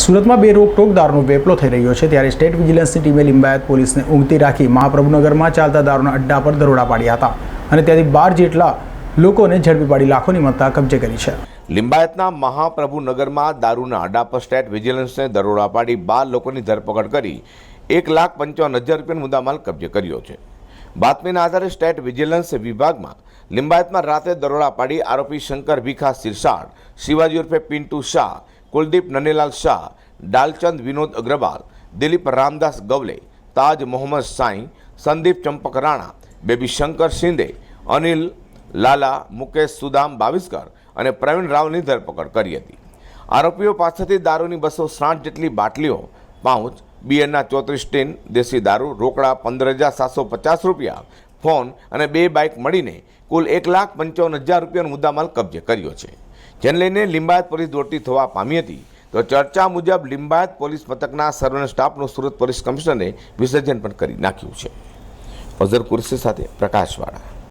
સુરતમાં બે રોકટોક દારૂનો વેપલો થઈ રહ્યો છે ત્યારે સ્ટેટ વિજિલન્સની ટીમે લિંબાયત પોલીસને ઊંઘતી રાખી મહાપ્રભુનગરમાં ચાલતા દારૂના અડ્ડા પર દરોડા પાડ્યા હતા અને ત્યાંથી બાર જેટલા લોકોને ઝડપી પાડી લાખોની મત્તા કબજે કરી છે. લિંબાયતના મહાપ્રભુનગરમાં દારૂના અડ્ડા પર સ્ટેટ વિજિલન્સને દરોડા પાડી બાર લોકોની ધરપકડ કરી એક લાખ પંચાવન હજાર રૂપિયાનો મુદ્દામાલ કબજે કર્યો છે. બાતમીના આધારે સ્ટેટ વિજિલન્સ વિભાગમાં લિંબાયતમાં રાતે દરોડા પાડી આરોપી શંકર ભીખા સિરસાડ શિવાજી ઉર્ફે પિન્ટુ શાહ કુલદીપ નનેલાલ શાહ, ડાલચંદ વિનોદ અગ્રવાલ, દિલીપ રામદાસ ગવલે, તાજ મોહમ્મદ સાંઈ, સંદીપ ચંપક રાણા, બેબી શંકર શિંદે, અનિલ લાલા, મુકેશ સુદામ બાવિસ્કર અને પ્રવીણ રાવની ધરપકડ કરી હતી. આરોપીઓ પાસેથી દારૂની બસો સાઠ જેટલી બાટલીઓ, પાઉચ, બિયરના ચોત્રીસ ટીન, દેશી દારૂ, રોકડા પંદર હજાર સાતસો પચાસ રૂપિયા, ફોન અને બે બાઇક મળીને કુલ એક લાખ પંચાવન હજાર રૂપિયાનો મુદ્દામાલ કબજે કર્યો છે. જેને લઈને લિંબાયત પોલીસ દોડતી થવા પામી હતી. તો ચર્ચા મુજબ લિંબાયત પોલીસ મથકના સર્વેલન્સ સ્ટાફનું સુરત પોલીસ કમિશનરે વિસર્જન પણ કરી નાખ્યું છે. ફઝર કુરશી સાથે પ્રકાશવાળા.